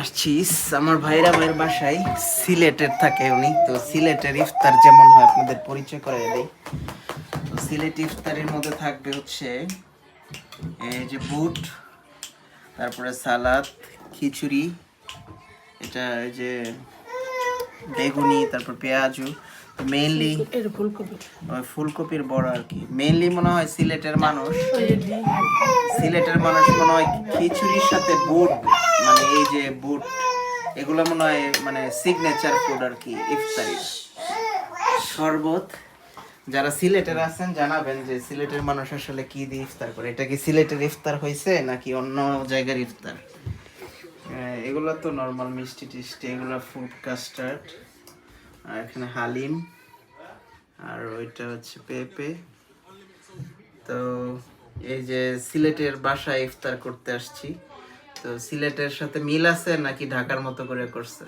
আসছি আমার ভাইরা ভাইয়ের বাসায় সিলেটের থাকে উনি। তো সিলেটের ইফতার যেমন হয় আপনাদের পরিচয় করে দিই। তো সিলেট ইফতারের মধ্যে থাকবে হচ্ছে এই যে বুট তারপরে সালাদ খিচুড়ি এটা এই যে বেগুনি তারপর পেঁয়াজু মেইনলি ফুলকপি ফুলকপির বড় আর কি। মেইনলি মনে হয় সিলেটের মানুষ। সিলেটের মানুষ মনে হয় খিচুড়ির সাথে বুট। মানে এই যে বুট এগুলো মনে হয় মানে সিগনেচার ফুড আর কি, ইফতারি। শরবত, যারা সিলেটের আছেন জানাবেন যে সিলেটের মানুষ আসলে কি দিয়ে ইফতার করে? এটা কি সিলেটের ইফতার হয়েছে নাকি অন্য জায়গার ইফতার? এগুলো তো নর্মাল মিষ্টি টিষ্টি, এগুলো ফুড কাস্টার্ড আর এখানে হালিম, আর ওইটা হচ্ছে পেঁপে। তো এই যে সিলেটের বাসায় ইফতার করতে আসছি। তো সিলেটের সাথে মিল আছে নাকি ঢাকার মতো করে করছে?